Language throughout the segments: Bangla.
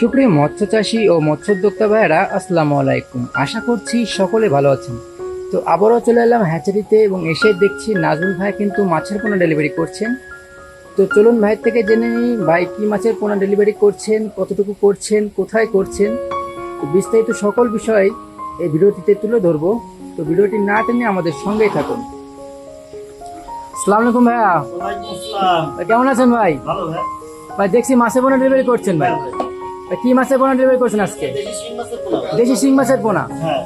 সুপ্রিয় মৎস্য চাষী ও মৎস্য মৎস্যোদ্যোক্তা ভাইয়েরা আসসালামু আলাইকুম। আশা করছি সকলে ভালো আছেন। তো আবারও চলে এলাম হ্যাচারিতে এবং এসে দেখছি নাজমুল ভাই কিন্তু মাছের পোনা ডেলিভারি করছেন। তো চলুন ভাইয়ের থেকে জেনে নিই ভাই কী মাছের পোনা ডেলিভারি করছেন কতটুকু করছেন কোথায় করছেন? বিস্তারিত সকল বিষয় এই ভিডিওটিতে তুলে ধরবো। তো ভিডিওটি না টেনে আমাদের সঙ্গেই থাকুন। আসসালামু আলাইকুম ভাইয়া। কেমন আছেন ভাই? ভাই? ভাই দেখছি মাছের পোনা ডেলিভারি করছেন ভাই। হ্যাঁ। ভাই, কি মাছের পোনা ডেলিভারি করছেন আজকে দেশি শিং মাছের পোনা হ্যাঁ।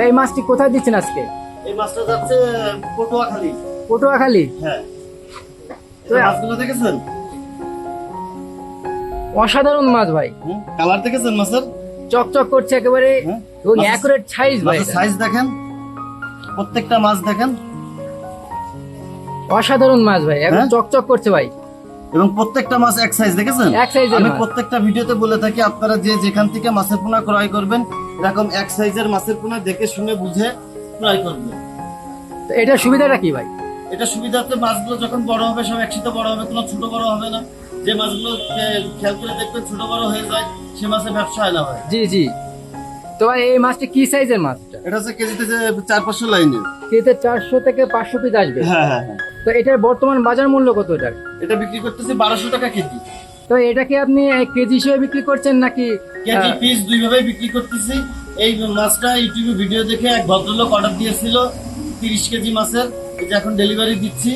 এই মাছটি কোথায় দিচ্ছেন আজকে এই মাছটা যাচ্ছে পটুয়াখালী। পটুয়াখালী হ্যাঁ। মাছগুলো দেখেছেন? অসাধারণ মাছ ভাই কালার দেখেছেন মাছের? চকচক করছে একেবারে। এবং অ্যাকুরেট সাইজ ভাই সাইজ দেখেন প্রত্যেকটা মাছ দেখেন অসাধারণ মাছ ভাই একদম হ্যাঁ? চকচক করছে ভাই এবং প্রত্যেকটা মাছ এক সাইজ দেখেছেন? আমি প্রত্যেকটা ভিডিওতে বলে থাকি আপনারা যে যেখান থেকে মাছের পোনা ক্রয় করবেন এরকম এক সাইজের মাছের পোনা দেখে শুনে বুঝে ক্রয় করবেন। তো এটার সুবিধাটা কি ভাই? এটা সুবিধাতে মাছগুলো যখন বড় হবে সব একসাথে বড় হবে কোনো ছোট বড় হবে না। যে মাছগুলো খেয়াল করে দেখবেন ছোট বড় হয়ে যায় সে মাছের ব্যবসা হয়। না ভাই জি জি। তো ভাই এই মাছটা কি সাইজের মাছটা এটা? হচ্ছে কেজিতে চার পাঁচশো লাইনে কেজিতে চারশো থেকে পাঁচশো পিস আসবে। হ্যাঁ হ্যাঁ হ্যাঁ। তো এটার বর্তমান বাজার মূল্য কত এটার? এটা বিক্রি করতেছি বারোশো টাকা কেজি। তো এটা কি আপনি কেজি হিসেবে বিক্রি করছেন নাকি কেজি পিস দুই ভাবে বিক্রি করতেছি। এই মাছটা ইউটিউবে ভিডিও দেখে এক ভদ্রলোক অর্ডার দিয়েছিল তিরিশ কেজি মাছের। যে এখন ডেলিভারি দিচ্ছি।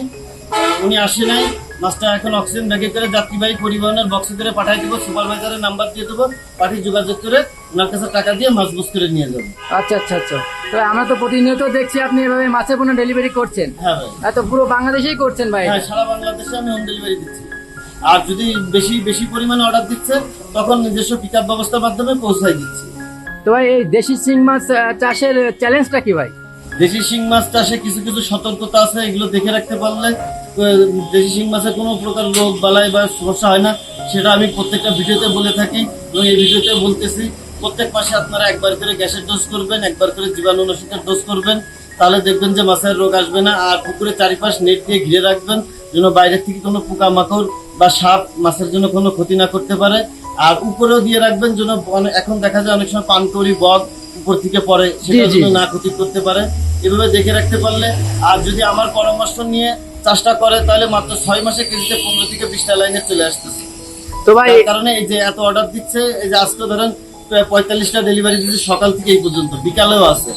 উনি আসে নাই। মাছটা এখন অক্সিজেন ব্যাগে করে যাত্রীবাহী পরিবহনের বক্সে করে পাঠিয়ে দেবো সুপারভাইজারের নাম্বার দিয়ে দেবো পাঠিয়ে যোগাযোগ করে ওনার কাছে টাকা দিয়ে মাছ বুঝ করে নিয়ে যাব। আচ্ছা আচ্ছা আচ্ছা। তো আমরা তো প্রতিনিয়ত দেখছি আপনি এভাবে মাছের পণ্য ডেলিভারি করছেন। হ্যাঁ ভাই। এত পুরো বাংলাদেশেই করছেন ভাই। হ্যাঁ সারা বাংলাদেশে আমি হোম ডেলিভারি দিচ্ছি। আর যদি বেশি বেশি পরিমাণে অর্ডার দিচ্ছে তখন নিজস্ব পিক আপ ব্যবস্থার মাধ্যমে পৌঁছাই দিচ্ছি। তো ভাই এই দেশি শিং মাছ চাষের চ্যালেঞ্জটা কি ভাই? দেশি শিং মাছ চাষে কিছু কিছু সতর্কতা আছে এগুলো দেখে রাখতে পারলে দেশি শিং মাছে কোনো প্রকার রোগ বালাই বা সমস্যা হয় না। সেটা আমি প্রত্যেকটা ভিডিওতে বলে থাকি এবং এই ভিডিওতে বলতেছি প্রত্যেক মাসে আপনারা একবার করে গ্যাসের ডোজ করবেন একবার করে জীবাণুনাশকের ডোজ করবেন। তাহলে দেখবেন যে মাছের রোগ আসবে না আর পুকুরের চারিপাশ নেট দিয়ে ঘিরে রাখবেন যেন বাইরে থেকে কোনো পোকামাকড় বা সাপ মাছের জন্য কোনো ক্ষতি না করতে পারে। আর উপরেও দিয়ে রাখবেন যেন এখন দেখা যায় অনেক সময় পানকড়ি বগ উপর থেকে পড়ে সেটা যেন না ক্ষতি করতে পারে। এভাবে দেখে রাখতে পারলে আর যদি আমার পরামর্শ নিয়ে চাষটা করে তাহলে মাত্র ছয় মাসে কেজিতে পনেরো থেকে বিশটা লাইনে চলে আসতেছে। তো ভাই কারণে এই যে এত অর্ডার দিচ্ছে এই যে আজকে ধরেন পঁয়তাল্লিশটা ডেলিভারি দিচ্ছে সকাল থেকে এই পর্যন্ত, বিকালেও আছে।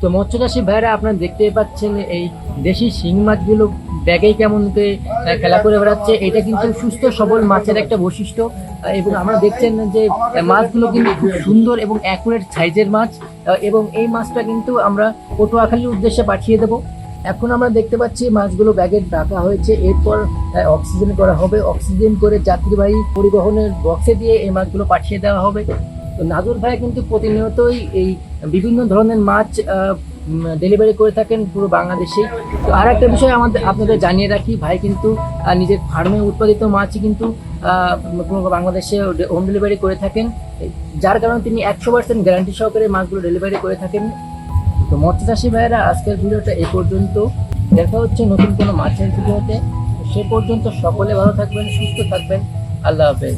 তো মৎস্য চাষী ভাইরা আপনারা দেখতেই পাচ্ছেন এই দেশি শিং মাছগুলো ব্যাগেই কেমন খেলা করে বেড়াচ্ছে। এটা কিন্তু সুস্থ, সবল মাছের একটা বৈশিষ্ট্য। এবং আমরা দেখছেন যে মাছগুলো কিন্তু খুব সুন্দর এবং অ্যাকুরেট সাইজের মাছ। এবং এই মাছটা কিন্তু আমরা পটুয়াখালীর উদ্দেশ্যে পাঠিয়ে দেবো। এখন আমরা দেখতে পাচ্ছি মাছগুলো ব্যাগে রাখা হয়েছে। এরপর অক্সিজেন করা হবে। অক্সিজেন করে যাত্রীবাহী পরিবহনের বক্সে দিয়ে এই মাছগুলো পাঠিয়ে দেওয়া হবে। তো নাজুর ভাই কিন্তু প্রতিনিয়তই এই বিভিন্ন ধরনের মাছ ডেলিভারি করে থাকেন পুরো বাংলাদেশে তো আর একটা বিষয় আমাদের, আপনাদের জানিয়ে রাখি, ভাই কিন্তু নিজের ফার্মে উৎপাদিত মাছই কিন্তু বাংলাদেশে হোম ডেলিভারি করে থাকেন। যার কারণে তিনি একশো পার্সেন্ট গ্যারান্টি সহকারে মাছগুলো ডেলিভারি করে থাকেন। তো মৎস্য চাষি ভাইয়েরা, আজকের ভিডিওটা এ পর্যন্ত। দেখা হচ্ছে নতুন কোনো মাছের ভিডিওতে। সে পর্যন্ত সকলে ভালো থাকবেন, সুস্থ থাকবেন। আল্লাহ হাফেজ।